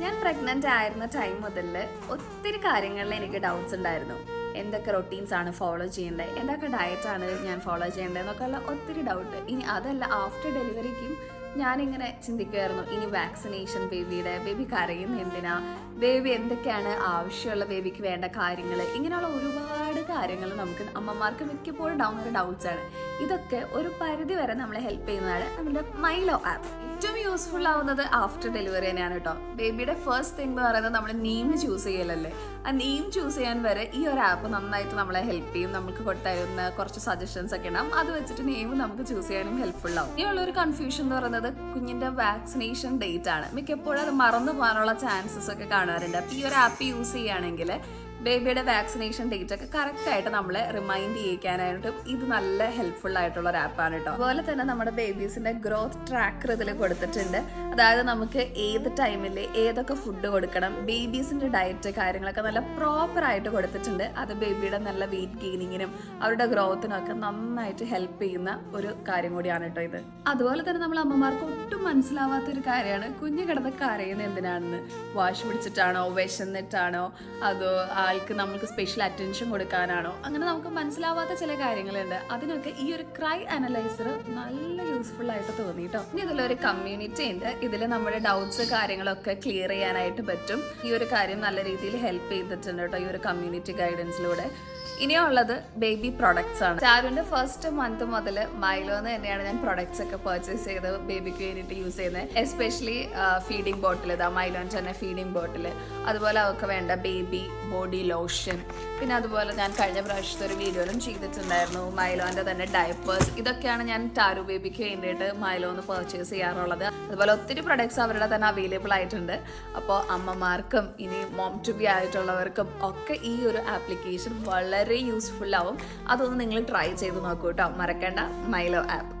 ഞാൻ പ്രഗ്നന്റ് ആയിരുന്ന ടൈം മുതൽ ഒത്തിരി കാര്യങ്ങളിൽ എനിക്ക് ഡൗട്ട്സ് ഉണ്ടായിരുന്നു. എന്തൊക്കെ റൊട്ടീൻസ് ആണ് ഫോളോ ചെയ്യേണ്ടത്? എന്തൊക്കെ ഡയറ്റാണ് ഞാൻ ഫോളോ ചെയ്യേണ്ടത്? എന്നൊക്കെയുള്ള ഒത്തിരി ഡൗട്ട് ഇനി അതല്ല ആഫ്റ്റർ ഡെലിവറിക്കും ഞാനിങ്ങനെ ചിന്തിക്കുമായിരുന്നു ഇനി വാക്സിനേഷൻ ബേബിയുടെ ബേബി കരയുന്ന എന്തിനാ? ബേബി എന്തൊക്കെയാണ് ആവശ്യമുള്ള ബേബിക്ക് വേണ്ട കാര്യങ്ങൾ ഇങ്ങനെയുള്ള ഒരുപാട് കാര്യങ്ങൾ നമുക്ക് അമ്മമാർക്ക് മിക്കപ്പോഴും ഡൗൺ ഒരു ഡൗട്ട്സാണ് ഇതൊക്കെ ഒരു പരിധി വരെ നമ്മളെ ഹെൽപ്പ് ചെയ്യുന്നതാണ് നമ്മുടെ മൈലോ ആപ്പ് ഏറ്റവും യൂസ്ഫുൾ ആവുന്നത് ആഫ്റ്റർ ഡെലിവറി തന്നെയാണ് കേട്ടോ. ബേബിയുടെ ഫസ്റ്റ് തിങ് എന്ന് പറയുന്നത് നമ്മൾ നെയിം ചൂസ് ചെയ്യലല്ലേ? ആ നെയിം ചൂസ് ചെയ്യാൻ വരെ ഈ ഒരു ആപ്പ് നന്നായിട്ട് നമ്മളെ ഹെൽപ്പ് ചെയ്യും. നമുക്ക് കൊടുത്തരുന്ന കുറച്ച് സജഷൻസ് ഒക്കെ ഉണ്ടാവും. അത് വെച്ചിട്ട് നെയിം നമുക്ക് ചൂസ് ചെയ്യാനും ഹെൽപ്ഫുൾ ആവും. ഇനിയുള്ള ഒരു കൺഫ്യൂഷൻ എന്ന് പറയുന്നത് കുഞ്ഞിന്റെ വാക്സിനേഷൻ ഡേറ്റ് ആണ്. മിക്കപ്പോഴും അത് മറന്നു പോകാനുള്ള ചാൻസസ് ഒക്കെ കാണാറുണ്ട്. അപ്പോൾ ഈ ഒരു ആപ്പ് യൂസ് ചെയ്യുകയാണെങ്കിൽ ബേബിയുടെ വാക്സിനേഷൻ ഡേറ്റ് ഒക്കെ കറക്റ്റ് ആയിട്ട് നമ്മളെ റിമൈൻഡ് ചെയ്യിക്കാനായിട്ടും ഇത് നല്ല ഹെൽപ്ഫുൾ ആയിട്ടുള്ള ഒരു ആപ്പാണ് കേട്ടോ അതുപോലെ തന്നെ നമ്മുടെ ബേബീസിന്റെ ഗ്രോത്ത് ട്രാക്കർ ഇതിൽ കൊടുത്തിട്ടുണ്ട്. അതായത് നമുക്ക് ഏത് ടൈമിൽ ഏതൊക്കെ ഫുഡ് കൊടുക്കണം ബേബീസിന്റെ ഡയറ്റ് കാര്യങ്ങളൊക്കെ നല്ല പ്രോപ്പർ ആയിട്ട് കൊടുത്തിട്ടുണ്ട്. അത് ബേബിയുടെ നല്ല വെയിറ്റ് ഗെയിനിങ്ങിനും അവരുടെ ഗ്രോത്തിനും ഒക്കെ നന്നായിട്ട് ഹെൽപ്പ് ചെയ്യുന്ന ഒരു കാര്യം കൂടിയാണ് കേട്ടോ ഇത്. അതുപോലെ തന്നെ നമ്മൾ അമ്മമാർക്ക് ഒട്ടും മനസ്സിലാവാത്ത ഒരു കാര്യമാണ് കുഞ്ഞു കിടന്ന് കരയുന്നത് എന്തിനാണെന്ന്. വാഷ് പിടിച്ചിട്ടാണോ വിശന്നിട്ടാണോ അതോ ആൾക്ക് നമുക്ക് സ്പെഷ്യൽ അറ്റൻഷൻ കൊടുക്കാനാണോ? അങ്ങനെ നമുക്ക് മനസ്സിലാവാത്ത ചില കാര്യങ്ങളുണ്ട്. അതിനൊക്കെ ഈ ഒരു ക്രൈ അനലൈസർ നല്ല യൂസ്ഫുൾ ആയിട്ട് തോന്നി കേട്ടോ ഇനി ഇതിലൊരു കമ്മ്യൂണിറ്റി ഉണ്ട്. ഇതിൽ നമ്മുടെ ഡൗട്ട്സ് കാര്യങ്ങളൊക്കെ ക്ലിയർ ചെയ്യാനായിട്ട് പറ്റും. ഈ ഒരു കാര്യം നല്ല രീതിയിൽ ഹെൽപ്പ് ചെയ്തിട്ടുണ്ട് കേട്ടോ ഈ ഒരു കമ്മ്യൂണിറ്റി ഗൈഡൻസിലൂടെ ഇനിയുള്ളത് ബേബി പ്രൊഡക്ട്സ് ആണ്. ചാരുവിന്റെ ഫസ്റ്റ് മന്ത് മുതൽ മൈലോന്ന് തന്നെയാണ് ഞാൻ പ്രൊഡക്ട്സ് ഒക്കെ പർച്ചേസ് ചെയ്ത് ബേബിക്ക് വേണ്ടിയിട്ട് യൂസ് ചെയ്യുന്നത് എസ്പെഷ്യലി ഫീഡിംഗ് ബോട്ടിൽ ഇതാ മൈലോൻ തന്നെ ഫീഡിംഗ് ബോട്ടിൽ അതുപോലെ അവർക്ക് വേണ്ട ബേബി ബോഡി ലോഷൻ പിന്നെ അതുപോലെ ഞാൻ കഴിഞ്ഞ പ്രാവശ്യത്തെ ഒരു വീഡിയോയിലും ചെയ്തിട്ടുണ്ടായിരുന്നു. മൈലോന്റെ തന്നെ ഡയപ്പേഴ്സ് ഇതൊക്കെയാണ് ഞാൻ ടാരു ബേബിക്ക് വേണ്ടിയിട്ട് മൈലോന്ന് പർച്ചേസ് ചെയ്യാറുള്ളത്. അതുപോലെ ഒത്തിരി പ്രൊഡക്ട്സ് അവരുടെ തന്നെ അവൈലബിൾ ആയിട്ടുണ്ട്. അപ്പോൾ അമ്മമാർക്കും ഇനി മോം ടു ബി ആയിട്ടുള്ളവർക്കും ഒക്കെ ഈ ഒരു ആപ്ലിക്കേഷൻ വളരെ യൂസ്ഫുൾ ആവും. അതൊന്ന് നിങ്ങൾ ട്രൈ ചെയ്ത് നോക്കൂ കേട്ടോ മറക്കണ്ട മൈലോ ആപ്പ്